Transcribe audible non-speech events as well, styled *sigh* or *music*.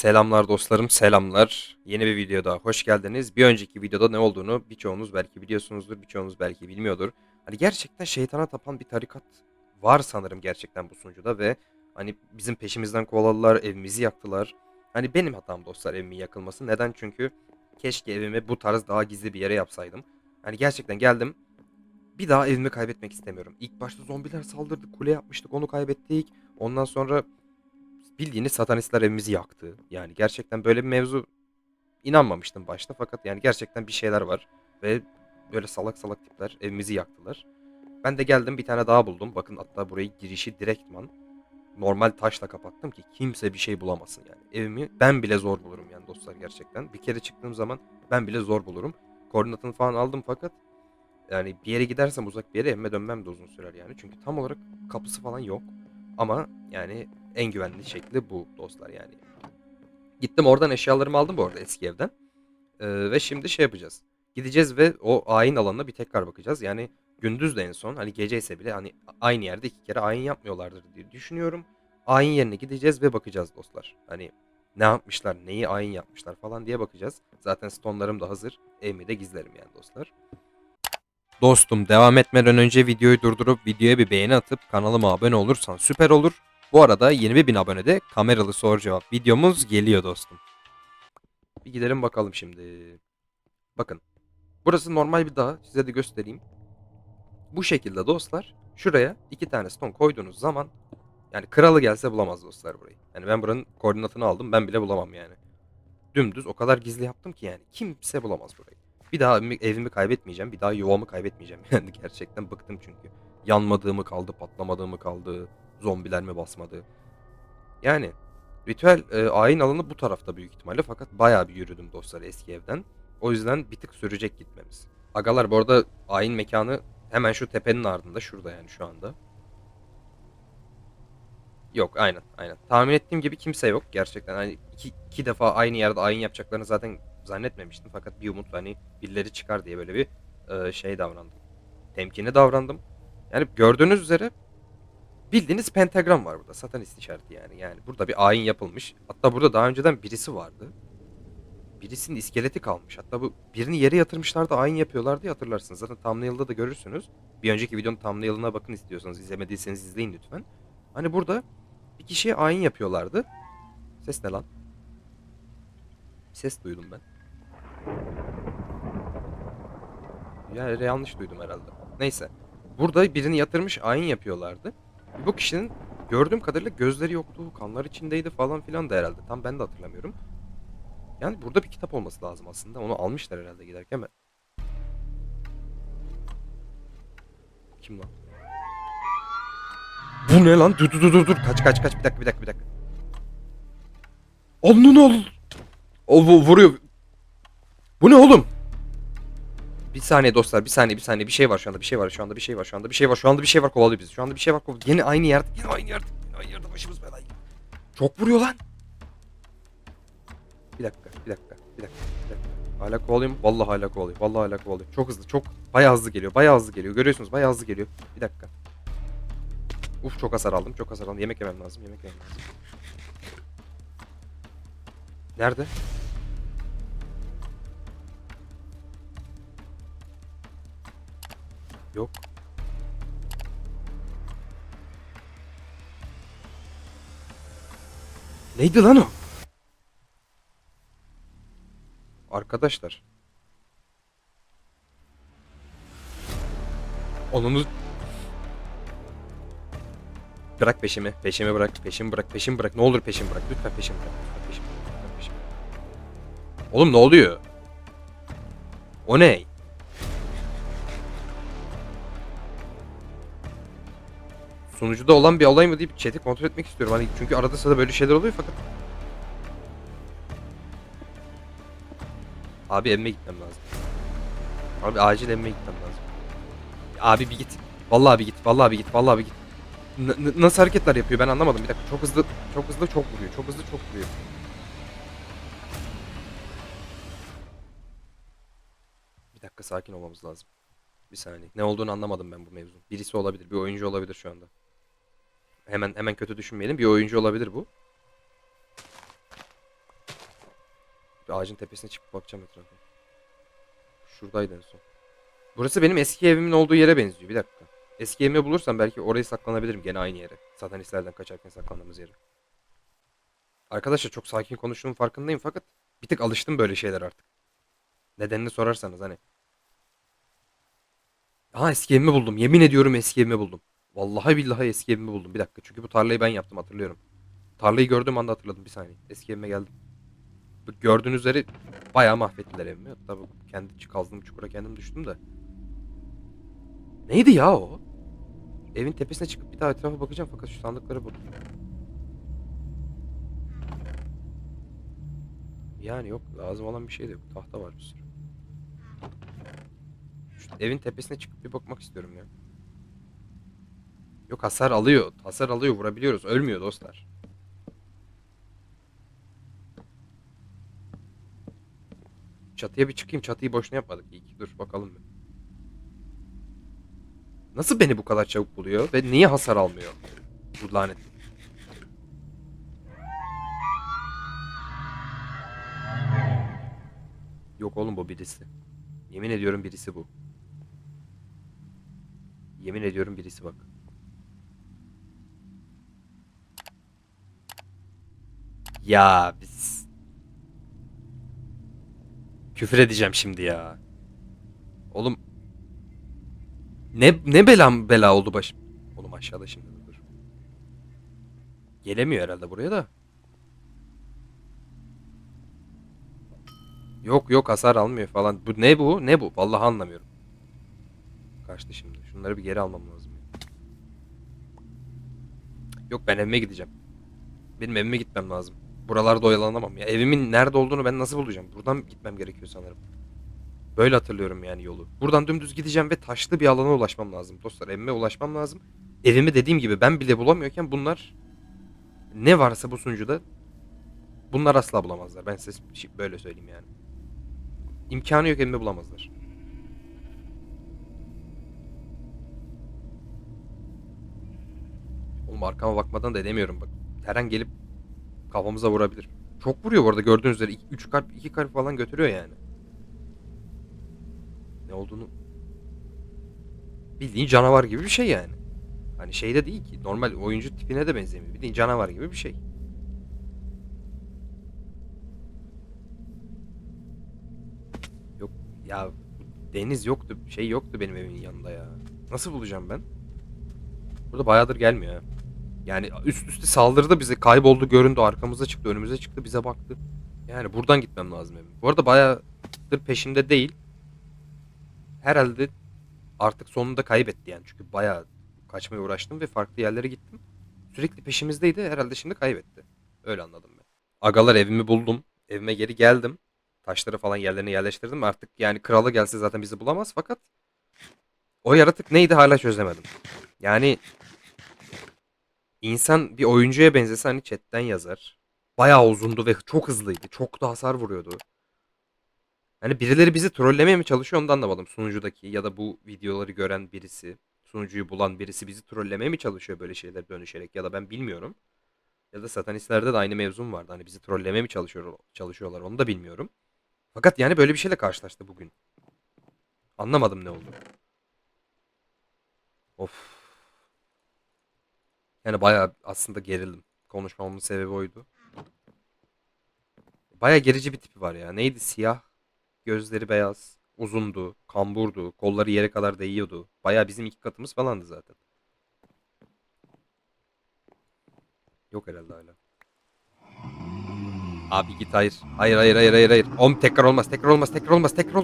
Selamlar dostlarım, selamlar. Yeni bir videoda hoş geldiniz. Bir önceki videoda ne olduğunu birçoğunuz belki biliyorsunuzdur, birçoğunuz belki bilmiyordur. Hani gerçekten şeytana tapan bir tarikat var sanırım gerçekten bu sunucuda ve hani bizim peşimizden kovaladılar, evimizi yaktılar. Hani benim hatam dostlar evimin yakılması. Neden? Çünkü keşke evimi bu tarz daha gizli bir yere yapsaydım. Hani gerçekten geldim. Bir daha evimi kaybetmek istemiyorum. İlk başta zombiler saldırdı, kule yapmıştık, onu kaybettik. Ondan sonra bildiğiniz satanistler evimizi yaktı. Yani gerçekten böyle bir mevzu inanmamıştım başta fakat yani gerçekten bir şeyler var ve böyle salak salak tipler evimizi yaktılar. Ben de geldim bir tane daha buldum. Bakın hatta burayı girişi direktman normal taşla kapattım ki kimse bir şey bulamasın yani. Evimi ben bile zor bulurum yani dostlar gerçekten. Bir kere çıktığım zaman ben bile zor bulurum. Koordinatını falan aldım fakat yani bir yere gidersem uzak bir yere evime dönmem de uzun sürer yani. Çünkü tam olarak kapısı falan yok. Ama yani en güvenli şekli bu dostlar yani. Gittim oradan eşyalarımı aldım bu arada eski evden. Ee, ve şimdi şey yapacağız. Gideceğiz ve o ayin alanına bir tekrar bakacağız. Yani gündüz de en son hani gece ise bile hani aynı yerde iki kere ayin yapmıyorlardır diye düşünüyorum. Ayin yerine gideceğiz ve bakacağız dostlar. Hani ne yapmışlar, neyi ayin yapmışlar falan diye bakacağız. Zaten stonlarım da hazır. Evimi de gizlerim yani dostlar. Dostum devam etmeden önce videoyu durdurup videoya bir beğeni atıp kanalıma abone olursan süper olur. Bu arada 20 bin abonede kameralı soru cevap videomuz geliyor dostum. Bir gidelim bakalım şimdi. Bakın. Burası normal bir dağ. Size de göstereyim. Bu şekilde dostlar. Şuraya iki tane stone koyduğunuz zaman yani kralı gelse bulamaz dostlar burayı. Yani ben buranın koordinatını aldım. Ben bile bulamam yani. Dümdüz o kadar gizli yaptım ki yani. Kimse bulamaz burayı. Bir daha evimi, evimi kaybetmeyeceğim. Bir daha yuvamı kaybetmeyeceğim. *laughs* Yani gerçekten bıktım çünkü. Yanmadığımı kaldı, patlamadığımı kaldı. Zombiler mi basmadı? Yani ritüel e, ayin alanı bu tarafta büyük ihtimalle fakat bayağı bir yürüdüm dostlar eski evden. O yüzden bir tık sürecek gitmemiz. Agalar bu arada ayin mekanı hemen şu tepenin ardında şurada yani şu anda. Yok aynen aynen. Tahmin ettiğim gibi kimse yok gerçekten. Hani iki, iki defa aynı yerde ayin yapacaklarını zaten zannetmemiştim. Fakat bir umut hani birileri çıkar diye böyle bir e, şey davrandım. Temkinli davrandım. Yani gördüğünüz üzere bildiğiniz pentagram var burada. Satanist işareti yani. Yani burada bir ayin yapılmış. Hatta burada daha önceden birisi vardı. Birisinin iskeleti kalmış. Hatta bu birini yere yatırmışlardı ayin yapıyorlardı ya hatırlarsınız. Zaten thumbnail'da da görürsünüz. Bir önceki videonun thumbnail'ına bakın istiyorsanız. izlemediyseniz izleyin lütfen. Hani burada bir kişiye ayin yapıyorlardı. Ses ne lan? Ses duydum ben. Yani yanlış duydum herhalde. Neyse. Burada birini yatırmış ayin yapıyorlardı. Bu kişinin gördüğüm kadarıyla gözleri yoktu, kanlar içindeydi falan filan da herhalde. Tam ben de hatırlamıyorum. Yani burada bir kitap olması lazım aslında. Onu almışlar herhalde giderken ben. Kim lan? Bu ne lan? Dur dur dur dur dur. Kaç kaç kaç. Bir dakika bir dakika bir dakika. Onun ol. O vu- vuruyor. Bu ne oğlum? Bir saniye dostlar, bir saniye, bir saniye. Bir şey var şu anda, bir şey var şu anda, bir şey var şu anda, bir şey var. Şu anda bir şey var kovalıyor bizi. Şu anda bir şey var kovalıyor. Yine aynı yerde, yine aynı yerde, yine aynı yerde başımız belaya. Çok vuruyor lan. Bir dakika, bir dakika, bir dakika, bir dakika. Hala kovalıyor mu? Vallahi hala kovalıyor. Vallahi hala kovalıyor. Çok hızlı, çok bayağı hızlı geliyor. Bayağı hızlı geliyor. Görüyorsunuz bayağı hızlı geliyor. Bir dakika. Uf çok hasar aldım. Çok hasar aldım. Yemek yemem lazım. Yemek yemem lazım. Nerede? Yok. Neydi lan o? Arkadaşlar. Onunu Bırak peşimi. Peşimi bırak. Peşimi bırak. Peşimi bırak. Ne olur peşimi bırak. Lütfen peşimi bırak. Lütfen peşimi bırak. Lütfen peşimi bırak. Oğlum ne oluyor? O ne? Sunucuda olan bir olay mı deyip chat'i kontrol etmek istiyorum. Hani çünkü arada sırada böyle şeyler oluyor fakat. Abi evime gitmem lazım. Abi acil evime gitmem lazım. Abi bir git. Vallahi bir git. Vallahi bir git. Vallahi bir git. N- nasıl hareketler yapıyor ben anlamadım. Bir dakika çok hızlı çok hızlı çok vuruyor. Çok hızlı çok vuruyor. Bir dakika sakin olmamız lazım. Bir saniye. Ne olduğunu anlamadım ben bu mevzu. Birisi olabilir. Bir oyuncu olabilir şu anda. Hemen hemen kötü düşünmeyelim. Bir oyuncu olabilir bu. Bir ağacın tepesine çıkıp bakacağım etrafa. Şuradaydı en son. Burası benim eski evimin olduğu yere benziyor. Bir dakika. Eski evimi bulursam belki orayı saklanabilirim gene aynı yere. Satanistlerden kaçarken saklandığımız yere. Arkadaşlar çok sakin konuştuğum farkındayım fakat bir tık alıştım böyle şeyler artık. Nedenini sorarsanız hani. Aha eski evimi buldum. Yemin ediyorum eski evimi buldum. Vallahi billahi eski evimi buldum. Bir dakika çünkü bu tarlayı ben yaptım hatırlıyorum. Tarlayı gördüğüm anda hatırladım bir saniye. Eski evime geldim. Bu Gördüğünüz üzere bayağı mahvettiler evimi. Hatta bu kendi kazdığım çukura kendim düştüm de. Neydi ya o? Evin tepesine çıkıp bir daha etrafa bakacağım fakat şu sandıklara bak. Yani yok lazım olan bir şey de yok. Tahta var bir sürü. Şu evin tepesine çıkıp bir bakmak istiyorum ya. Yok hasar alıyor. Hasar alıyor vurabiliyoruz. Ölmüyor dostlar. Çatıya bir çıkayım. Çatıyı boşuna yapmadık. İyi ki. Dur bakalım bir. Nasıl beni bu kadar çabuk buluyor ve niye hasar almıyor? Bu lanet. Yok oğlum bu birisi. Yemin ediyorum birisi bu. Yemin ediyorum birisi bak. Ya biz... Küfür edeceğim şimdi ya. Oğlum ne ne belam bela oldu başım. Oğlum aşağıda şimdi dur. Gelemiyor herhalde buraya da. Yok yok hasar almıyor falan. Bu ne bu? Ne bu? Vallahi anlamıyorum. Kaçtı şimdi. Şunları bir geri almam lazım. Yok ben evime gideceğim. Benim evime gitmem lazım. Buralarda oyalanamam ya. Evimin nerede olduğunu ben nasıl bulacağım? Buradan gitmem gerekiyor sanırım. Böyle hatırlıyorum yani yolu. Buradan dümdüz gideceğim ve taşlı bir alana ulaşmam lazım. Dostlar evime ulaşmam lazım. Evimi dediğim gibi ben bile bulamıyorken bunlar ne varsa bu sunucuda bunlar asla bulamazlar. Ben size böyle söyleyeyim yani. İmkanı yok evimi bulamazlar. Oğlum arkama bakmadan da edemiyorum bak. Her an gelip kafamıza vurabilir. Çok vuruyor bu arada gördüğünüz üzere 3 kalp 2 kalp falan götürüyor yani. Ne olduğunu bildiğin canavar gibi bir şey yani. Hani şey de değil ki normal oyuncu tipine de benzemiyor. Bildiğin canavar gibi bir şey. Yok ya deniz yoktu şey yoktu benim evimin yanında ya. Nasıl bulacağım ben? Burada bayağıdır gelmiyor ha. Yani üst üste saldırdı bize kayboldu göründü arkamıza çıktı önümüze çıktı bize baktı. Yani buradan gitmem lazım evim. Bu arada bayağıdır peşimde değil. Herhalde artık sonunda kaybetti yani. Çünkü bayağı kaçmaya uğraştım ve farklı yerlere gittim. Sürekli peşimizdeydi. Herhalde şimdi kaybetti. Öyle anladım ben. Agalar evimi buldum. Evime geri geldim. Taşları falan yerlerine yerleştirdim. Artık yani kralı gelse zaten bizi bulamaz fakat o yaratık neydi hala çözemedim. Yani insan bir oyuncuya benzese hani chatten yazar. Bayağı uzundu ve çok hızlıydı. Çok da hasar vuruyordu. Hani birileri bizi trollemeye mi çalışıyor onu da anlamadım. Sunucudaki ya da bu videoları gören birisi, sunucuyu bulan birisi bizi trollemeye mi çalışıyor böyle şeyler dönüşerek ya da ben bilmiyorum. Ya da satanistlerde de aynı mevzum vardı. Hani bizi trollemeye mi çalışıyor, çalışıyorlar onu da bilmiyorum. Fakat yani böyle bir şeyle karşılaştı bugün. Anlamadım ne oldu. Of. Yani bayağı aslında gerildim. Konuşmamın sebebi oydu. Bayağı gerici bir tipi var ya. Neydi? Siyah Gözleri beyaz, uzundu, kamburdu, kolları yere kadar değiyordu. Baya bizim iki katımız falandı zaten. Yok herhalde hala. Abi git hayır. Hayır hayır hayır hayır hayır. Om tekrar olmaz tekrar olmaz tekrar olmaz tekrar olmaz.